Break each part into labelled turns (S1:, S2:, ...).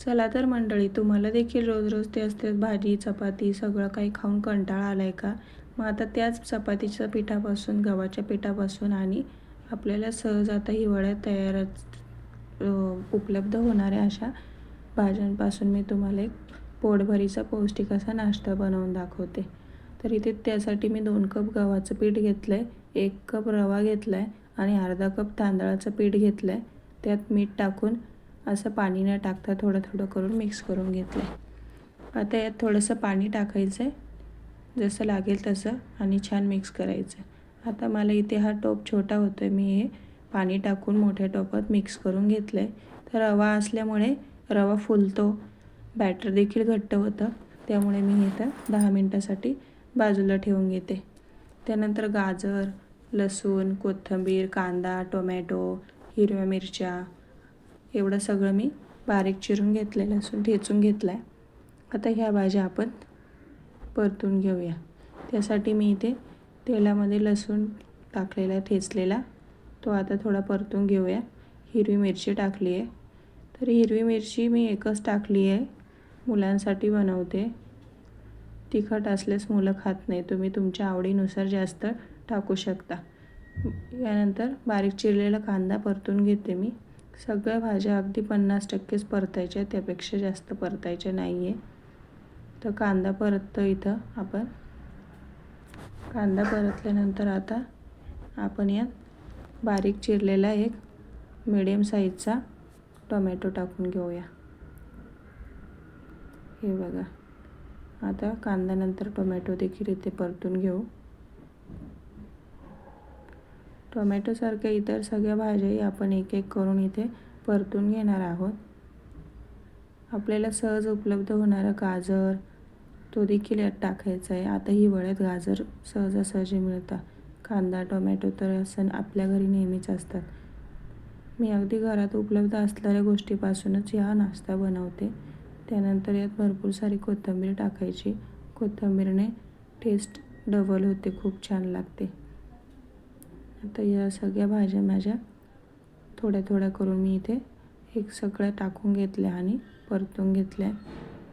S1: चला तर मंडळी तुम्हाला देखील रोज रोज ते असते भाजी चपाती सगळं काही खाऊन कंटाळा आला आहे का? मग आता त्याच चपातीच्या पिठापासून गव्हाच्या पिठापासून आणि आपल्याला सहज आता हिवाळ्यात तयारच उपलब्ध होणाऱ्या अशा भाज्यांपासून मी तुम्हाला एक पोटभरीचा पौष्टिक असा नाश्ता बनवून दाखवते. तर इथे त्यासाठी मी दोन कप गव्हाचं पीठ घेतलं आहे एक कप रवा घेतला आहे आणि अर्धा कप तांदळाचं पीठ घेतलं आहे त्यात मीठ टाकून असं पाणी न टाकता थोडं थोडं करून मिक्स करून घेतलं आहे आता यात थोडंसं पाणी टाकायचं आहे जसं लागेल तसं आणि छान मिक्स करायचं आता मला इथे हा टोप छोटा होतो आहे मी हे पाणी टाकून मोठ्या टोपात मिक्स करून घेतलं आहे तर रवा असल्यामुळे रवा फुलतो. बॅटर देखील घट्ट होतं. त्यामुळे मी इथं दहा मिनटासाठी बाजूला ठेवून घेते. त्यानंतर गाजर लसूण कोथिंबीर कांदा टोमॅटो हिरव्या मिरच्या एवढं सगळं मी बारीक चिरून घेतलेलं असून ठेचून घेतला आहे आता ह्या भाज्या आपण परतून घेऊया. त्यासाठी मी इथे तेलामध्ये लसूण टाकलेला ठेचलेला. तो आता थोडा परतून घेऊया. हिरवी मिरची टाकली आहे. तर हिरवी मिरची मी एकच टाकली आहे. मुलांसाठी बनवते. तिखट असल्यास मुलं खात नाही. तुम्ही तुमच्या आवडीनुसार जास्त टाकू शकता. यानंतर बारीक चिरलेला कांदा परतून घेते मी. सगळ्या भाज्या अगदी पन्नास टक्केच परतायच्या त्यापेक्षा जास्त परतायच्या नाही आहे तर कांदा परततो इथं आपण. कांदा परतल्यानंतर आता आपण यात बारीक चिरलेला एक मिडियम साईजचा टोमॅटो टाकून घेऊया. हे बघा. आता कांद्यानंतर टोमॅटो देखील इथे परतून घेऊ. टोमॅटोसारख्या इतर सगळ्या भाज्याही आपण एक एक करून इथे परतून घेणार आहोत. आपल्याला सहज उपलब्ध होणारा गाजर तो देखील यात टाकायचा आहे. आता हिवाळ्यात गाजर सहजासहजी मिळतात कांदा टोमॅटो तर असं आपल्या घरी नेहमीच असतात. मी अगदी घरात उपलब्ध असलेल्या गोष्टीपासूनच हा नाश्ता बनवते. त्यानंतर यात भरपूर सारी कोथिंबीर टाकायची. कोथिंबीरने टेस्ट डबल होते. खूप छान लागते. आता या सगळ्या भाज्या माझ्या थोड्या थोड्या करून मी इथे एक सगळ्या टाकून घेतल्या आणि परतून घेतल्या.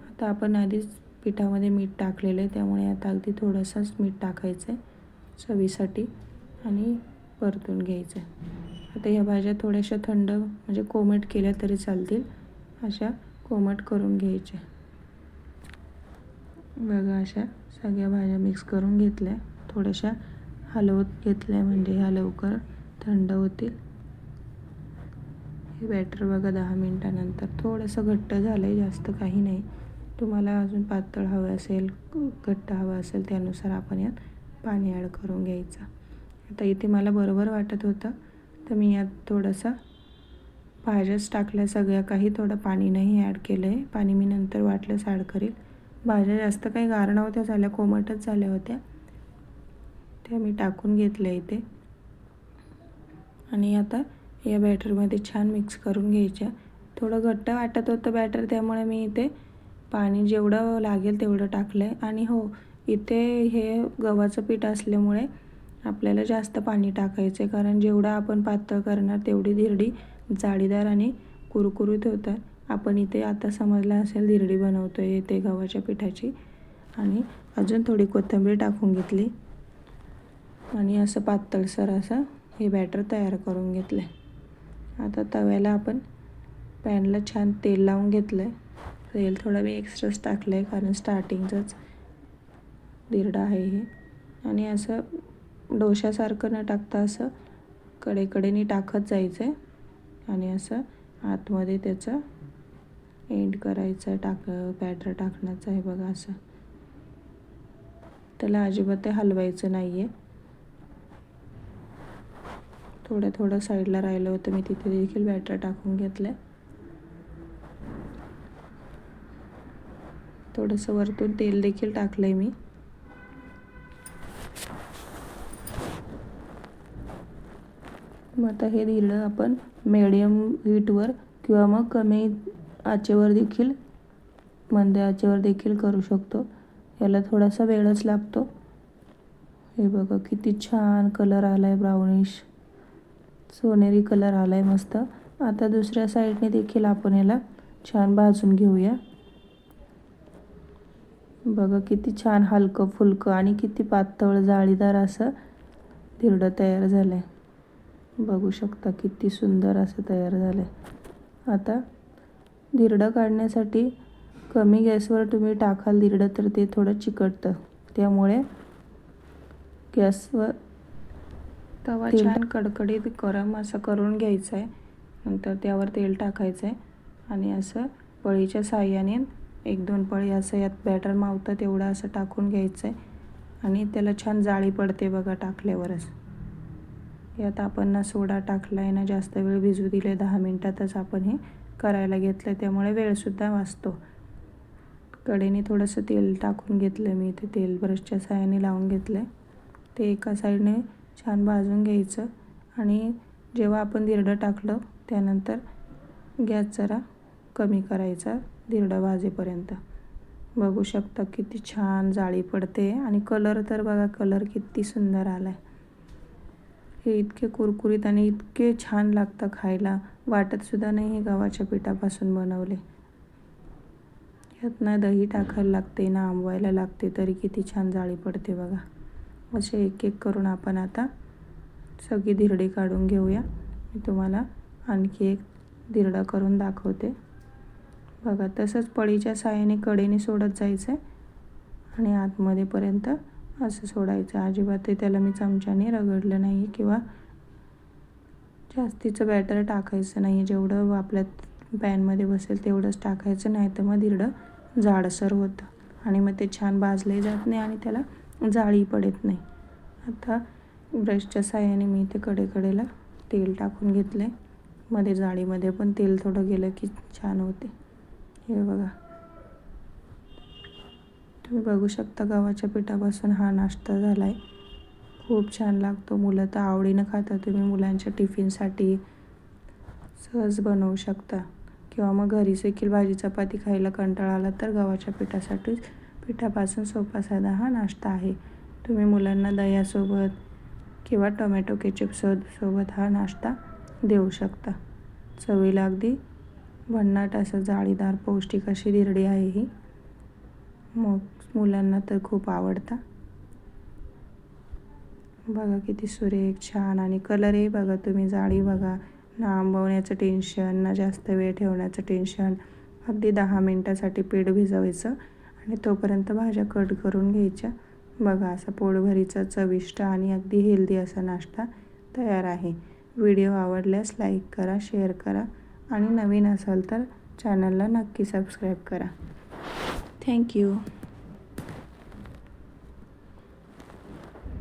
S1: आता आपण आधीच पिठामध्ये मीठ टाकलेलं आहे त्यामुळे आता अगदी थोडंसंच मीठ टाकायचं आहे चवीसाठी आणि परतून घ्यायचं आहे आता ह्या भाज्या थोड्याशा थंड म्हणजे कोमट केल्या तरी चालतील अशा कोमट करून घ्यायच्या. बघा अशा सगळ्या भाज्या मिक्स करून घेतल्या. थोड्याशा हलवत घेतल्या म्हणजे ह्या लवकर थंड होतील. हे बॅटर बघा दहा मिनटानंतर. थोडंसं घट्ट झालं आहे जास्त काही नाही. तुम्हाला अजून पातळ हवं असेल घट्ट हवं असेल त्यानुसार आपण यात पाणी ॲड करून घ्यायचं. आता इथे मला बरोबर वाटत होतं तर मी यात थोडंसं भाज्याच टाकल्या सगळ्या काही थोडं पाणी नाही ॲड केलं आहे पाणी मी नंतर वाटलंच ॲड करेल. भाज्या जास्त काही गार नव्हत्या झाल्या कोमटच झाल्या होत्या. त्या मी टाकून घेतल्या इथे. आणि आता या बॅटरमध्ये छान मिक्स करून घ्यायच्या. थोडं घट्ट वाटत होतं बॅटर त्यामुळे मी इथे पाणी जेवढं लागेल तेवढं टाकलं आहे आणि हो इथे हे गव्हाचं पीठ असल्यामुळे आपल्याला जास्त पाणी टाकायचं आहे कारण जेवढं आपण पातळ करणार तेवढी धिरडी जाळीदार आणि कुरकुरीत होतात. आपण इथे आता समजलं असेल धिरडी बनवतो आहे इथे गव्हाच्या पिठाची. आणि अजून थोडी कोथिंबीर टाकून घेतली. आणि असं पातळसर असं हे बॅटर तयार करून घेतलं आहे आता तव्याला आपण पॅनला छान तेल लावून घेतलं आहे तेल थोडं मी एक्स्ट्राच टाकलं आहे कारण स्टार्टिंगचंच दिरडा आहे हे. आणि असं डोशासारखं न टाकता असं कडेकडेने टाकत जायचं आहे आणि असं आतमध्ये त्याचं एंड करायचं टाक बॅटर टाकण्याचं आहे बघा असं. त्याला अजिबात ते हलवायचं नाही आहे थोडं थोडं साईडला राहिलं होतं. मी तिथे देखील बॅटर टाकून घेतलं थोडंसं वरतून तेल देखील टाकलं आहे मी. मग आता हे दिलं आपण मेडियम हीटवर किंवा मग कमी आचेवर देखील मंद आचेवर देखील करू शकतो. याला थोडासा वेळच लागतो. हे बघा किती छान कलर आला आहे ब्राउनिश सोनेरी कलर आला आहे मस्त. आता दुसऱ्या साईडने देखील आपण याला छान भाजून घेऊया. बघा किती छान हलकं फुलकं आणि किती पातळ जाळीदार असं धिरडं तयार झालं आहे बघू शकता किती सुंदर असं तयार झालं आहे आता धिरडं काढण्यासाठी कमी गॅसवर तुम्ही टाकाल धिरडं तर ते थोडं चिकटतं. त्यामुळे गॅसवर तवा छान कडकडीत गरम असं करून घ्यायचं आहे नंतर त्यावर तेल टाकायचं आहे आणि असं पळीच्या साह्याने एक दोन पळी असं यात बॅटर मावतं तेवढं असं टाकून घ्यायचं आहे आणि त्याला छान जाळी पडते बघा टाकल्यावरच. यात आपण ना सोडा टाकला आहे ना जास्त वेळ भिजू दिले दहा मिनटातच आपण हे करायला घेतलं त्यामुळे वेळसुद्धा वाचतो. कडेने थोडंसं तेल टाकून घेतलं मी. ते तेल ब्रशच्या साह्याने लावून घेतलं ते एका साईडने छान भाजून घ्यायचं. आणि जेव्हा आपण दिरडं टाकलं त्यानंतर गॅस जरा कमी करायचा दिरडं भाजेपर्यंत. बघू शकता किती छान जाळी पडते. आणि कलर तर बघा कलर किती सुंदर आला आहे हे इतके कुरकुरीत आणि इतके छान लागतं खायला. वाटतसुद्धा नाही हे गव्हाच्या पिठापासून बनवले. यात ना दही टाकायला लागते ना आंबवायला लागते तरी किती छान जाळी पडते बघा. असे एक एक करून आपण आता सगळी धिरडी काढून घेऊया. मी तुम्हाला आणखी एक धिरडा करून दाखवते. बघा तसंच पळीच्या साह्याने कडेने सोडत जायचं आहे आणि आतमध्येपर्यंत असं सोडायचं. अजिबात त्याला मी चमच्याने रगडलं नाही किंवा जास्तीचं बॅटर टाकायचं नाही जेवढं आपल्या पॅनमध्ये बसेल तेवढंच टाकायचं नाही तर मग धिरडं जाडसर होतं आणि मग ते छान भाजले जात नाही आणि त्याला जाळी पडत नाही. आता ब्रशच्या साह्याने मी ते कडेकडेला तेल टाकून घेतलं आहे मध्ये जाळीमध्ये पण तेल थोडं गेलं की छान होते. हे बघा. तुम्ही बघू शकता गव्हाच्या पिठापासून हा नाश्ता झाला आहे खूप छान लागतो. मुलं तर आवडीनं खातात. तुम्ही मुलांच्या टिफिनसाठी सहज बनवू शकता. किंवा मग घरी देखील भाजी चपाती खायला कंटाळा आला तर गव्हाच्या पिठासाठी पिठापासून सोपा साधा हा नाश्ता आहे. तुम्ही मुलांना दह्यासोबत किंवा टोमॅटो केचपसोबत सो सोबत हा नाश्ता देऊ शकता. चवीला अगदी भन्नाट असं जाळीदार पौष्टिक अशी दिरडी आहे ही. मग मुलांना तर खूप आवडता. बघा किती सुरेख छान आणि कलरही बघा तुम्ही जाळी बघा. ना आंबवण्याचं टेन्शन ना जास्त वेळ ठेवण्याचं टेन्शन अगदी दहा मिनटासाठी पीठ भिजवायचं. आणि तोपर्यंत भाज्या कट करून घ्यायच्या. बघा असा पोटभरीचा चविष्ट आणि अगदी हेल्दी असा नाश्ता तयार आहे. व्हिडिओ आवडल्यास लाईक करा शेअर करा आणि नवीन असाल तर चॅनलला नक्की सबस्क्राईब करा. थँक्यू